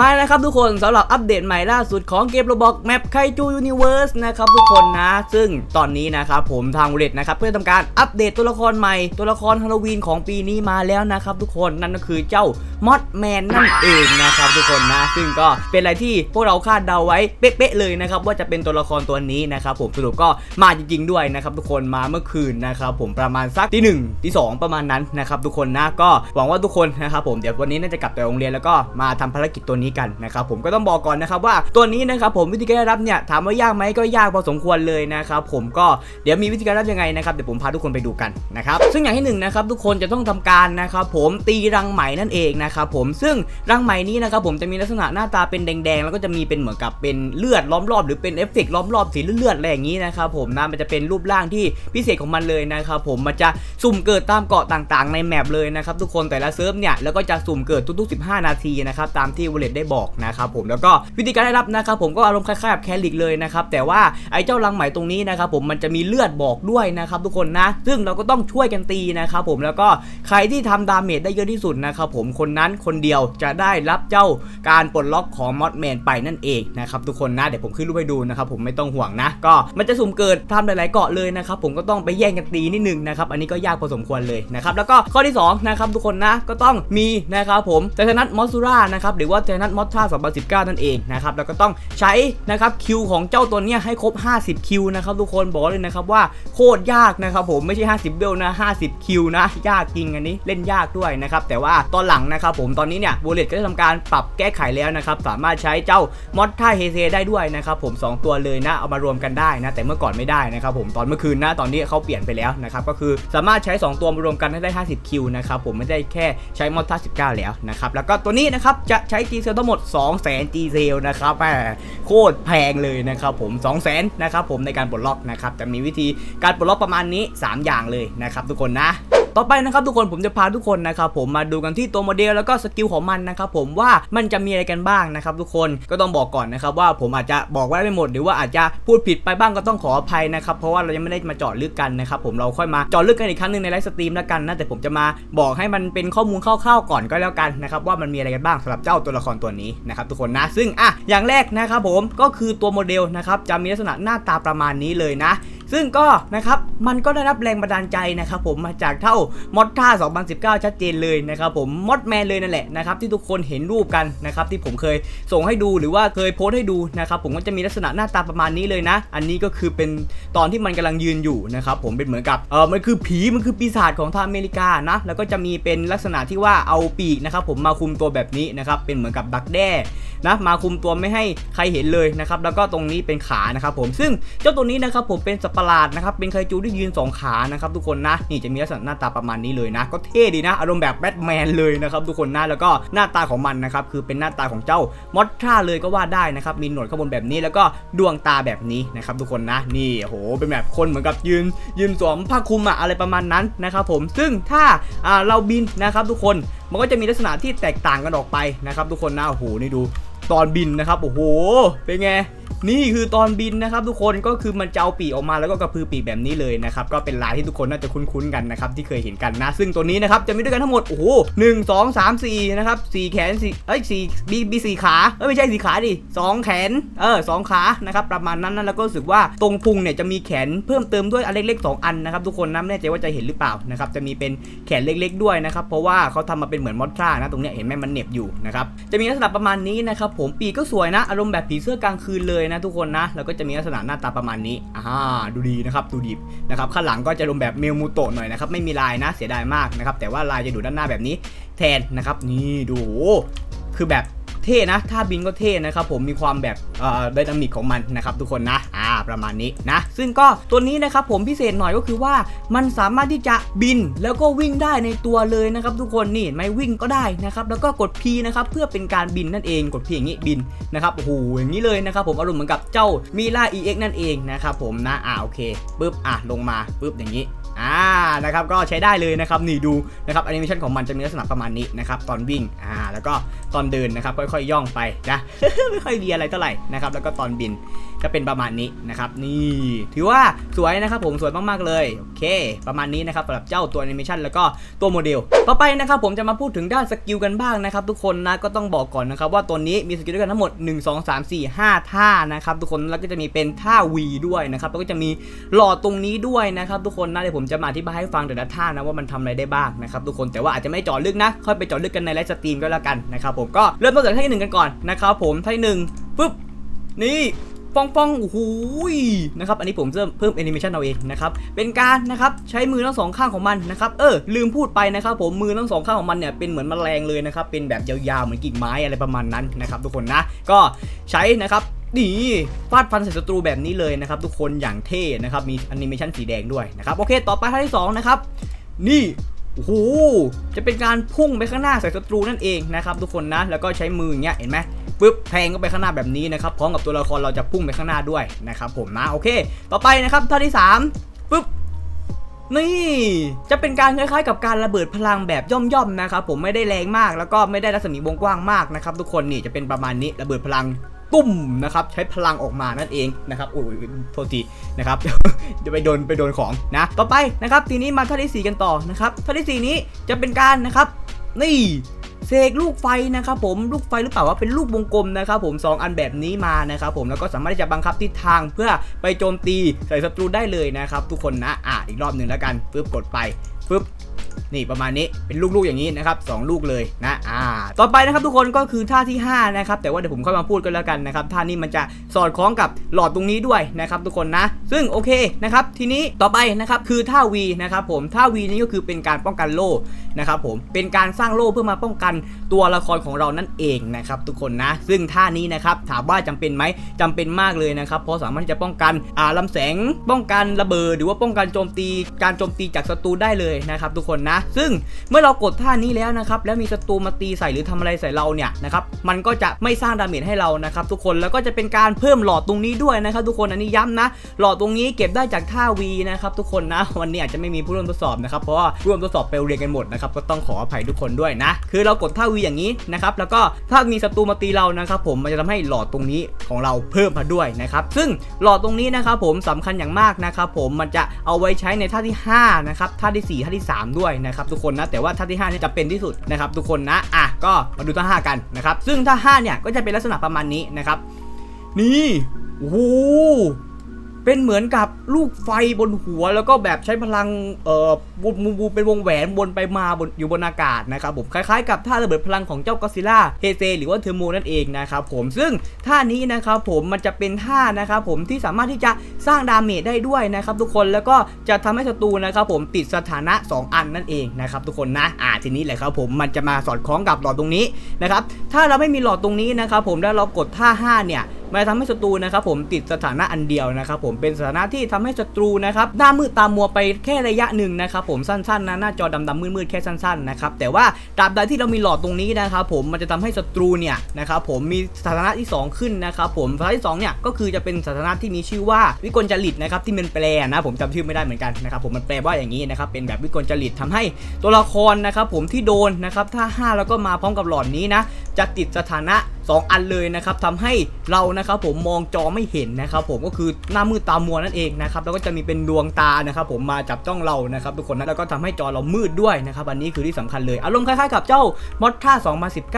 มานะครับทุกคนสำหรับอัปเดตใหม่ล่าสุดของเกมโรบอกแมปไคจูยูนิเวิร์สนะครับทุกคนนะ ซึ่งตอนนี้นะครับผมทางเรดนะครับเพื่อทำการอัปเดตตัวละครใหม่ตัวละครฮาโลวีนของปีนี้มาแล้วนะครับทุกคนนั่นก็คือเจ้ามอดแมนนั่นเองนะครับทุกคนนะซึ่งก็เป็นอะไรที่พวกเราคาดเดาไว้เป๊ะๆเลยนะครับว่าจะเป็นตัวละครตัวนี้นะครับผมสรุปก็มาจริงๆด้วยนะครับทุกคนมาเมื่อคืนนะครับผมประมาณสักที่หนึ่งที่สองประมาณนั้นนะครับทุกคนนะก็หวังว่าทุกคนนะครับผมเดี๋ยววันนี้น่าจะกลับไปโรงเรียนแล้วก็มาทำภารกิจตัวนี้กันนะครับผมก็ต้องบอกก่อนนะครับว่าตัวนี้นะครับผมวิธีการรับเนี่ยถามว่ายากไหมก็ยากพอสมควรเลยนะครับผมก็เดี๋ยวมีวิธีการรับยังไงนะครับเดี๋ยวผมพาทุกคนไปดูกันนะครับซึ่งอย่างที่หนึ่งนะครับทุกคนจะต้องทำการนะครับผมตีรังไหมนั่นเองนะครับผมซึ่งรังไหมนี้นะครับผมจะมีลักษณะหน้าตาเป็นแดงๆ แล้วก็จะมีเป็นเหมือนกับเป็นเลือดล้อมรอบหรือเป็นเอฟเฟกต์ล้อมรอบสีเลือดๆอะไรอย่างนี้นะครับผมนะมันจะเป็นรูปร่างที่พิเศษของมันเลยนะครับผมมันจะสุ่มเกิดตามเกาะต่างๆ ในแมปเลยนะครับทุกคนแต่ละเซิร์ฟเนี่ยแล้วก็จะสุ่มเกิดทุกๆ 15 นาทีนะครับตามที่วลเลตได้บอกนะครับผมแล้วก็วิธีการได้รับนะครับผมก็อารมณ์คล้ายๆกับแคลิกเลยนะครับแต่ว่าไอ้เจ้ารังไหมตรงนี้นะครับผมมันจะมีเลือดบอกด้วยนะครับทุกคนนะซึ่งเราก็ต้องช่วยกันตีนะครับผมแล้วก็ใครที่ทำดาเมจได้เยอะที่สุดนะครับผมคนนั้นคนเดียวจะได้รับเจ้าการปลดล็อกของมอดแมนไปนั่นเองนะครับทุกคนนะเดี๋ยวผมขึ้นรูปให้ดูนะครับผมไม่ต้องห่วงนะ ก็มันจะสุ่มเกิดทำหลายๆเกาะเลยนะครับผมก็ต้องไปแย่งกันตีนิดนึงนะครับอันนี้ก็ยากพอสมควรเลยนะครับแล้วก็ข้อที่สองนะครับทุกคนนะก็ต้องมีนะครับผมเทนัทมอสซูรานะครับหรือว่าเทนัทมอสท่า2019 นั่นเองนะครับแล้วก็ต้องใช้นะครับคิวของเจ้าตัวเนี้ยให้ครบ 50 คิวนะครับทุกคนบอกเลยนะครับว่าโคตรยากนะครับผมไม่ใช่ 50เบลนะ 50 คิวนะ ยากจริงอันนี้เล่นยากด้วยนะครับแต่ว่าตอนหลังนะครับผมตอนนี้เนี่ยโบเลตก็ได้ทำการปรับแก้ไขแล้วนะครับสามารถใช้เจ้ามอสท่าเฮเซได้ด้วยนะครับผม 2 ตัวเลยนะเอามารวมกันได้นะแต่เมื่อก่อนไม่ได้นะครับผมตอนเมื่อคืนนะตอนนี้เขาเปลี่ยนไปแล้วนะครับก็คือสามารถใช้ 2 ตัวมารวมกันให้ได้ 50 คิวนะครับผมไม่ได้แค่ใช้มอสท่า19 แล้วนะครับแล้วก็ตัวนี้นะครับจะใช้จีซลทั้งหมด 2 0 0 0 0 0จีเซลนะครับแหมโคตรแพงเลยนะครับผม 2 0 0 0 0 0นะครับผมในการปลดล็อกนะครับจะมีวิธีการปลดล็อกประมาณนี้ 3 อย่างเลยนะครับทุกคนนะ ต่อไปนะครับทุกคนผมจะพาทุกคนนะครับผมมาดูกันที่ตัวโมเดลแล้วก็สกิลของมันนะครับผมว่ามันจะมีอะไรกันบ้างนะครับทุกคนก็ต้องบอกก่อนนะครับว่าผมอาจจะบอกไว้ไม่หมด หรือว่าอาจจะพูดผิดไปบ้างก็ต้องขออภัยนะครับเพราะว่าเรายังไม่ได้มาเจาะลึกกันนะครับผมเราค่อยมาเจาะลึกกันอีกครั้งหนึ่งในไลฟ์สตรีมแล้วกันนะแต่ผมจะมาบอกให้มันเป็นข้อมูลคร่าวๆก่อนก็แล้วกันนะครับว่ามันมีอะไรกันบ้างสำหรับเจ้าตัวละครตัวนี้นะครับทุกคนนะซึ่งอะอย่างแรกนะครับผมก็คือตัวโมเดลนะครับจะมีลักษณะหน้าตาประมาณนี้เลยนะ ซึ่งก็นะครับมันก็ได้รับแรงบันดาลใจนะครับผมมาจากเท่ามอดท่า 2019 ชัดเจนเลยนะครับผมมอดแมนเลยนั่นแหละนะครับที่ทุกคนเห็นรูปกันนะครับที่ผมเคยส่งให้ดูหรือว่าเคยโพสต์ให้ดูนะครับผมก็จะมีลักษณะหน้าตาประมาณนี้เลยนะ อันนี้ก็คือเป็นตอนที่มันกำลังยืนอยู่นะครับผมเป็นเหมือนกับเออมันคือผีมันคือปีศาจของทางอเมริกานะแล้วก็จะมีเป็นลักษณะที่ว่าเอาปีกนะครับผมมาคุมตัวแบบนี้นะครับเป็นเหมือนกับดักแด้นะมาคุมตัวไม่ให้ใครเห็นเลยนะครับแล้วก็ตรงนี้เป็นขานะครับผมซึ่งเจ้าตัวนี้นะครับผมเป็นสัตประหลาดนะครับ เป็นไคจูที่ยืนสองขานะครับทุกคนนะ นี่จะมีลักษณะหน้าตาประมาณนี้เลยนะ ก็เท่ดีนะ อารมณ์แบบแบทแมนเลยนะครับทุกคนนะ แล้วก็หน้าตาของมันนะครับ คือเป็นหน้าตาของเจ้ามอสทราเลยก็ว่าได้นะครับ มีหนวดข้างบนแบบนี้ แล้วก็ดวงตาแบบนี้นะครับทุกคนนะ นี่โห เป็นแบบคนเหมือนกับยืน ยืนสวมผ้าคลุมอะอะไรประมาณนั้นนะครับผม ซึ่งถ้าอ่าเราบินนะครับทุกคน มันก็จะมีลักษณะที่แตกต่างกันออกไปนะครับทุกคนนะ โอ้โห นี่ดูตอนบินนะครับ โอ้โห เป็นไง นี่คือตอนบินนะครับทุกคนก็คือมันจะเอาปีกออกมาแล้วก็กระพือปีกแบบนี้เลยนะครับก็เป็นลายที่ทุกคนน่าจะคุ้นๆกันนะครับที่เคยเห็นกันนะ ซึ่งตัวนี้นะครับจะมีด้วยกันทั้งหมดโอ้โหหนึ่งสองสามสี่นะครับสี่แขนสี่เอ้ยสี่มีมีสี่ขาเอ้ยไม่ใช่สี่ขาดิสองแขนเออสองขานะครับประมาณนั้นนะแล้วก็รู้สึกว่าตรงพุงเนี่ยจะมีแขนเพิ่มเติมด้วยอันเล็กๆสองอันนะครับทุกคนนะไม่แน่ใจว่าจะเห็นหรือเปล่านะครับจะมีเป็นแขนเล็กๆ ด้วยนะครับเพราะว่าเขาทำมาเป็นเหมือนมอสทรานะตรงเนี้ยเห็นไหมมันเหน็บอยู่นะครับจะมีลักษณะประมาณนี้นะครับผมปีกก็สวยนะอารมณ์แบบผีเสื้อกลางคืนเลยนะทุกคนนะแล้วก็จะมีลักษณะหน้าตาประมาณนี้อ่าดูดีนะครับดูดีนะครับข้างหลังก็จะอารมแบบเมลมูโตะหน่อยนะครับไม่มีลายนะเสียดายมากนะครับแต่ว่าลายจะอยู่ด้านหน้าแบบนี้แทนนะครับนี่ดูคือแบบ เท่นะท่าบินก็เท่นะครับผมมีความแบบเอ่อไดนามิกของมันนะครับทุกคนนะอ่าประมาณนี้นะ ซึ่งก็ตัวนี้นะครับผมพิเศษหน่อยก็คือว่ามันสามารถที่จะบินแล้วก็วิ่งได้ในตัวเลยนะครับทุกคนนี่ไหมวิ่งก็ได้นะครับแล้วก็กด P นะครับเพื่อเป็นการบินนั่นเองกด P อย่างนี้บินนะครับโอ้โหอย่างนี้เลยนะครับผมอารมณ์เหมือนกับเจ้ามีล่า EX นั่นเองนะครับผมนะอ่าโอเคปุ๊บอะลงมาปุ๊บอย่างนี้ อ่านะครับก็ใช้ได้เลยนะครับนี่ดูนะครับแอนิเมชันของมันจะมีลักษณะประมาณนี้นะครับตอนวิ่งอ่าแล้วก็ตอนเดินนะครับค่อยๆย่องไปนะไม่ค่อยมีอะไรเท่าไหร่นะครับแล้วก็ตอนบินก็เป็นประมาณนี้นะครับนี่ถือว่าสวยนะครับผมสวยมากๆเลยโอเค ประมาณนี้นะครับสำหรับเจ้าตัวแอนิเมชันแล้วก็ตัวโมเดล ต่อไปนะครับผมจะมาพูดถึงด้านสกิลกันบ้างนะครับทุกคนนะก็ต้องบอกก่อนนะครับว่าตัวนี้มีสกิลด้วยกันทั้งหมด 1 2 3 4 5 ท่านะครับทุกคนแล้วก็จะมีเป็นท่า V ด้วยนะครับแล้วก็จะมีหลอดตรงนี้ด้วยนะครับทุกคนนะเดี๋ยวผมจะมาอธิบายให้ฟังแต่ละท่านะว่ามันทำอะไรได้บ้างนะครับทุกคนแต่ว่าอาจจะไม่จาะลึกนะ ค่อยไปจาะลึกกันในไลฟ์สตรีมก็แล้วกันนะครับผมก็เริ่มต้นจากท่าที่หนึ่งกันก่อนนะครับผมท่าที่หนึ่งปุ๊บนี่ฟองฟองโอ้โหยนะครับอันนี้ผมเพิ่มเพิ่มแอนิเมชันเอาเองนะครับเป็นการนะครับใช้มือทั้งสองข้างของมันนะครับเออลืมพูดไปนะครับผมมือทั้งสองข้างของมันเนี่ยเป็นเหมือนแมลงเลยนะครับเป็นแบบยาวๆเหมือนกิ่งไม้อะไรประมาณนั้นนะครับทุกคนนะก็ใช้นะครับนี่ฟาดฟันใส่ศัตรูแบบนี้เลยนะครับ ทุกคนอย่างเท่นะครับ มีแอนิเมชันสีแดงด้วยนะครับโอเค ต่อไปท่าที่สองนะครับนี่โอ้โหจะเป็นการพุ่งไปข้างหน้าใส่ศัตรูนั่นเองนะครับทุกคนนะแล้วก็ใช้มืออย่างเงี้ยเห็นไหมปึ๊บแทงก็ไปข้างหน้าแบบนี้นะครับพร้อมกับตัวละครเราจะพุ่งไปข้างหน้าด้วยนะครับผมนะโอเค ต่อไปนะครับท่าที่สามปึ๊บนี่ จะเป็นการคล้ายๆกับการระเบิดพลังแบบย่อมๆนะครับผมไม่ได้แรงมากแล้วก็ไม่ได้รัศมีวงกว้างมากนะครับทุกคนนี่จะเป็นประมาณนี้ระเบิดพลัง ตุ้มนะครับใช้พลังออกมานั่นเองนะครับโอ้ยโทษทีนะครับเดี๋ยวไปโดนไปโดนของนะต่อไปนะครับทีนี้มาท่าที่ 4 กันต่อนะครับท่าที่4นี้จะเป็นการนะครับนี่เสกลูกไฟนะครับผมลูกไฟหรือเปล่าว่าเป็นลูกวงกลมนะครับผมสองอันแบบนี้มานะครับผมแล้วก็สามารถที่จะบังคับทิศทางเพื่อไปโจมตีใส่ศัตรูได้เลยนะครับทุกคนนะอะอีกรอบหนึ่งแล้วกันปึ๊บกดไปปึ๊บ นี่ประมาณนี้เป็นลูกๆอย่างนี้นะครับสองลูกเลยนะอ่าต่อไปนะครับทุกคนก็คือท่าที่5นะครับแต่ว่าเดี๋ยวผมค่อยมาพูดกันแล้วกันนะครับท่านี้มันจะสอดคล้องกับหลอดตรงนี้ด้วยนะครับทุกคนนะ ซึ่งโอเคนะครับทีนี้ต่อไปนะครับคือท่า V นะครับผมท่า V นี้ก็คือเป็นการป้องกันโล่ นะครับผมเป็นการสร้างโล่เพื่อมาป้องกันตัวละครของเรานั่นเองนะครับทุกคนนะ ซึ่งท่านี้นะครับถามว่าจำเป็นไหมจำเป็นมากเลยนะครับเพราะสามารถที่จะป้องกันอ่าลำแสงป้องกันระเบิดหรือว่าป้องกันโจมตี การโจมตีจากศัตรูได้เลยนะครับทุกคนนะ ซึ่งเมื่อเรากดท่านี้แล้วนะครับแล้วมีศัตรูมาตีใส่หรือทำอะไรใส่เราเนี่ยนะครับมันก็จะไม่สร้างดาเมจให้เรานะครับทุกคนแล้วก็จะเป็นการเพิ่มหลอดตรงนี้ด้วยนะครับทุกคนอันนี้ย้ำนะ หลอดตรงนี้เก็บได้จากท่า V นะครับทุกคนนะ วันนี้อาจจะไม่มีผู้ร่วมทดสอบนะครับเพราะว่าร่วมทดสอบไปเรียนกันหมดนะครับก็ต้องขออภัยทุกคนด้วยนะ คือเรากดท่า V อย่างนี้นะครับแล้วก็ถ้ามีศัตรูมาตีเรานะครับผมมันจะทำให้หลอดตรงนี้ของเราเพิ่มมาด้วยนะครับซึ่งหลอดตรงนี้นะครับผมสำคัญอย่างมากนะครับผมมันจะเอาไว้ใช้ในท่าที่ 5 นะครับท่าที่ 4 ท่าที่ 3 ด้วยนะครับทุกคนนะแต่ว่าท่าที่5นี่จะเป็นที่สุดนะครับทุกคนนะอะก็มาดูท่า 5 กันนะครับซึ่งท่า5เนี่ยก็จะเป็นลักษณะประมาณนี้นะครับนี่โอ้ เป็นเหมือนกับลูกไฟบนหัวแล้วก็แบบใช้พลังเอ่อวนวนเป็นวงแหวนวนไปมาบนอยู่บนอากาศนะครับผมคล้ายๆกับท่าระเบิดพลังของเจ้ากอซิล่าเฮเซหรือว่าเทอร์โมนั่นเองนะครับผมซึ่งท่านี้นะครับผมมันจะเป็นท่านะครับผมที่สามารถที่จะสร้างดาเมจได้ด้วยนะครับทุกคนแล้วก็จะทำให้ศัตรูนะครับผมติดสถานะ 2 อันนั่นเองนะครับทุกคนนะอ่าทีนี้แหละครับผมมันจะมาสอดคล้องกับหลอดตรงนี้นะครับถ้าเราไม่มีหลอดตรงนี้นะครับผมแล้วเรากดท่า 5 เนี่ย มันจะทำให้ศัตรูนะครับผมติดสถานะอันเดียวนะครับผมเป็นสถานะที่ทำให้ศัตรูนะครับหน้ามืดตามัวไปแค่ระยะหนึ่งนะครับผมสั้นๆนะหน้าจอดำๆมืดๆแค่สั้นๆนะครับแต่ว่าตราบใดที่เรามีหลอดตรงนี้นะครับผมมันจะทำให้ศัตรูเนี่ยนะครับผมมีสถานะที่ 2 ขึ้นนะครับผมสถานะที่2เนี่ยก็คือจะเป็นสถานะที่มีชื่อว่าวิกลจริตนะครับที่มันแปลนะผมจำชื่อไม่ได้เหมือนกันนะครับผมมันแปลว่าอย่างนี้นะครับเป็นแบบวิกลจริตทำให้ตัวละครนะครับผมที่โดนนะครับถ้า 5 แล้วก็มาพร้อมกับหลอดนี้นะจะติดสถานะ 2 อันเลยนะครับทำให้เรานะครับผมมองจอไม่เห็นนะครับผมก็คือหน้ามืดตามัวนั่นเองนะครับแล้วก็จะมีเป็นดวงตานะครับผมมาจับจ้องเรานะครับทุกคนนะแล้วก็ทำให้จอเรามืดด้วยนะครับอันนี้คือที่สำคัญเลยอารมณ์คล้ายๆกับเจ้ามอดท่า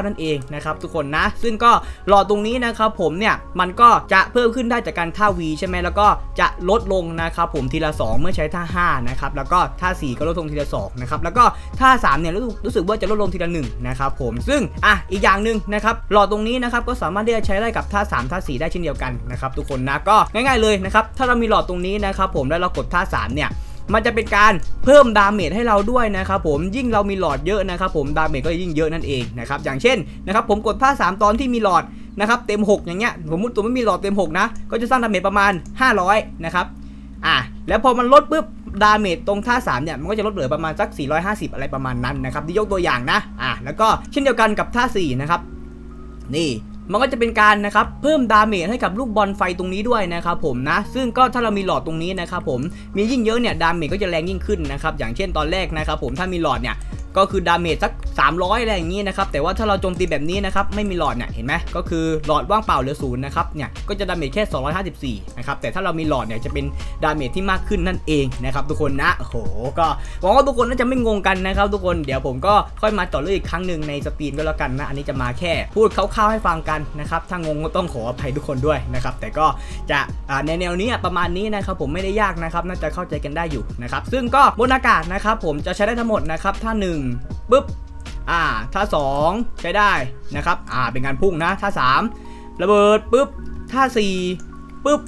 2019 นั่นเองนะครับทุกคนนะซึ่งก็หลอตรงนี้นะครับผมเนี่ยมันก็จะเพิ่มขึ้นได้จากการท่า V ใช่ไหมแล้วก็จะลดลงนะครับผมทีละ 2 เมื่อใช้ท่า5นะครับแล้วก็ท่า 4 ก็ลดลงทีละ2นะครับแล้วก็ท่า3เนี่ยรู้สึกว่าจะลดลงทีละ1นะครับผมซึ่งอะอีกอย่างหนึ่งนะครับหลอตรงนี้นะครับก็สามารถที่จะใช้ได้กับท่า3ท่า4ได้เช่นเดียวกันนะครับทุกคนนะก็ง่ายๆเลยนะครับถ้าเรามีหลอดตรงนี้นะครับผมแล้วเรากดท่า3เนี่ยมันจะเป็นการเพิ่มดาเมจให้เราด้วยนะครับผมยิ่งเรามีหลอดเยอะนะครับผมดาเมจก็ยิ่งเยอะนั่นเองนะครับอย่างเช่นนะครับผมกดท่า3ตอนที่มีหลอดนะครับเต็ม 6 อย่างเงี้ยสมมติตัวไม่มีหลอดเต็ม 6 นะ ก็จะสร้างดาเมจประมาณ 500 นะครับอะแล้วพอมันลดปุ๊บดาเมจตรงท่า3เนี่ยมันก็จะลดเหลือประมาณสัก 450 อะไรประมาณนั้นนะครับที่ยกตัวอย่างนะอะแล้วก็เช่นเดียวกันกับท่า4นะครับ นี่มันก็จะเป็นการนะครับเพิ่มดาเมจให้กับลูกบอลไฟตรงนี้ด้วยนะครับผมนะ ซึ่งก็ถ้าเรามีหลอดตรงนี้นะครับผมมียิ่งเยอะเนี่ยดาเมจก็จะแรงยิ่งขึ้นนะครับอย่างเช่นตอนแรกนะครับผมถ้ามีหลอดเนี่ยก็คือดาเมจสัก300อะไรอย่างนี้นะครับแต่ว่าถ้าเราโจมตีแบบนี้นะครับไม่มีหลอดเนี่ยเห็นไหมก็คือหลอดว่างเปล่าเหลือศูนย์นะครับเนี่ยก็จะดาเมจแค่ 254นะครับแต่ถ้าเรามีหลอดเนี่ยจะเป็นดาเมจที่มากขึ้นนั่นเองนะครับทุกคนนะโอ้โหก็หวังว่าทุกคนน่าจะไม่งงกันนะครับทุกคนเดี๋ยวผมก็ค่อยมาต่อเรื่องอีกครั้งหนึ่งในสตรีมก็แล้วกันนะอันนี้จะมาแค่พูดคร่าวๆให้ฟังกันนะครับถ้างงก็ต้องขออภัยทุกคนด้วยนะครับแต่ก็จะในแนวนี้ประมาณนี้นะครับผมไม่ได้ยากนะครับน่าจะเข้าใจกันได้อยู่นะครับซึ่งก็บนอากาศนะครับผมจะใช้ได้ทั้งหมดนะครับถ้า1ปุ๊บ อ่า ถ้า 2 ใช้ได้นะครับ อ่า เป็นการพุ่งนะ ถ้า 3 ระเบิดปุ๊บ ถ้า 4ปุ๊บ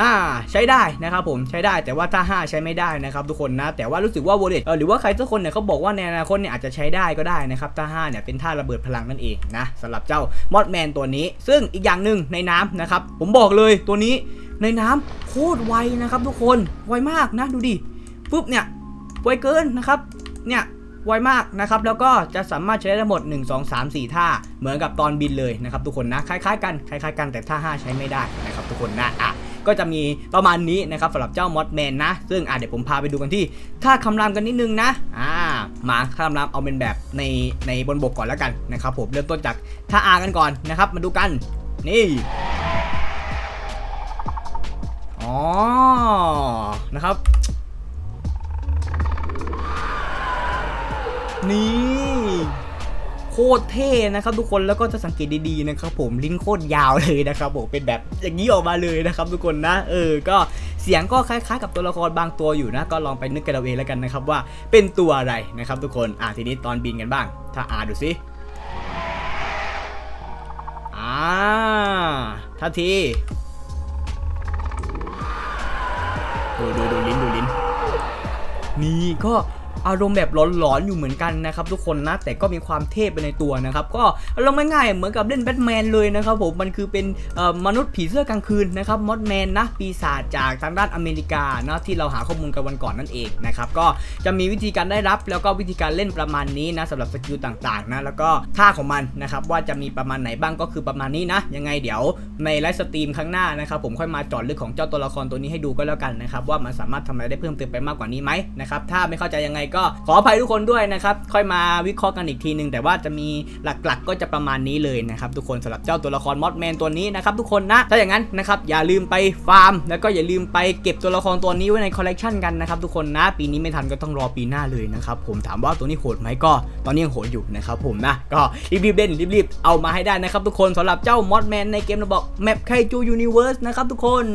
อ่า ใช้ได้นะครับผม ใช้ได้ แต่ว่าถ้า 5 ใช้ไม่ได้นะครับทุกคนนะ แต่ว่ารู้สึกว่าโวเลตเออหรือว่าใครสักคนเนี่ยเขาบอกว่าในอนาคตเนี่ยอาจจะใช้ได้ก็ได้นะครับ ถ้า 5 เนี่ยเป็นท่าระเบิดพลังนั่นเองนะสำหรับเจ้ามอดแมนตัวนี้ ซึ่งอีกอย่างหนึ่งในน้ำนะครับ ผมบอกเลยตัวนี้ในน้ำโคตรไวนะครับทุกคน ไวมากนะดูดิปุ๊บเนี่ยไวเกินนะครับ เนี่ย ไวมากนะครับแล้วก็จะสามารถใช้ได้ทั้งหมด 1 2 3 4 ท่า เหมือนกับตอนบินเลยนะครับทุกคนนะคล้ายๆกันคล้ายๆกันแต่ท่า 5 ใช้ไม่ได้นะครับทุกคนนะอะก็จะมีประมาณนี้นะครับสำหรับเจ้ามอสแมนนะ ซึ่งอะเดี๋ยวผมพาไปดูกันที่ท่าคำรามกันนิดนึงนะอ่ามาท่าคำรามเอาเป็นแบบในในบนบกก่อนแล้วกันนะครับผมเริ่มต้นจากท่าอากันก่อนนะครับมาดูกันนี่อ๋อนะครับ นี่โคตรเท่นะครับทุกคนแล้วก็จะสังเกตดีๆนะครับผมลิ้นโคตรยาวเลยนะครับผมเป็นแบบอย่างนี้ออกมาเลยนะครับทุกคนนะเออก็เสียงก็คล้ายๆกับตัวละครบางตัวอยู่นะ ก็ลองไปนึกกันเอาเองแล้วกันนะครับว่าเป็นตัวอะไรนะครับทุกคนอะทีนี้ตอนบินกันบ้าง ถ้าอ่านดูสิอ่าท่าทีดูดูดูลิ้นดูลิ้นนี่ก็ อารมณ์แบบหลอนๆอยู่เหมือนกันนะครับทุกคนนะแต่ก็มีความเทพไปในตัวนะครับก็อารมณ์ง่ายๆเหมือนกับเล่นแบทแมนเลยนะครับผมมันคือเป็นมนุษย์ผีเสื้อกลางคืนนะครับมอดแมนนะปีศาจจากทางด้านอเมริกานะที่เราหาข้อมูลกันวันก่อนนั่นเองนะครับก็จะมีวิธีการได้รับแล้วก็วิธีการเล่นประมาณนี้นะสำหรับสกิลต่างๆนะแล้วก็ท่าของมันนะครับว่าจะมีประมาณไหนบ้างก็คือประมาณนี้นะยังไงเดี๋ยวในไลฟ์สตรีมครั้งหน้านะครับผมค่อยมาจอดลึกของเจ้าตัวละครตัวนี้ให้ดูก็แล้วกันนะครับว่ามันสามารถทำอะไรได้เพิ่มเติมไปมากกว่านี้ไหมนะครับถ้าไม่เข้าใจยังไงก็ขออภัยทุกคนด้วยนะครับ ค่อยมาวิเคราะห์กันอีกทีหนึ่งแต่ว่าจะมีหลักๆก็จะประมาณนี้เลยนะครับทุกคนสำหรับเจ้าตัวละครมอดแมนตัวนี้นะครับทุกคนนะถ้าอย่างนั้นนะครับอย่าลืมไปฟาร์ม แล้วก็อย่าลืมไปเก็บตัวละครตัวนี้ไว้ในคอลเลกชันกันนะครับทุกคนนะปีนี้ไม่ทันก็ต้องรอปีหน้าเลยนะครับผมถามว่าตัวนี้โหดไหมก็ ตอนนี้ยังโหดอยู่นะครับผมนะก็รีบๆเล่นรีบๆเอามาให้ได้นะครับทุกคนสำหรับเจ้ามอดแมนในเกมระบอกแมปไคจูยูนิเวิร์สนะครับทุกคน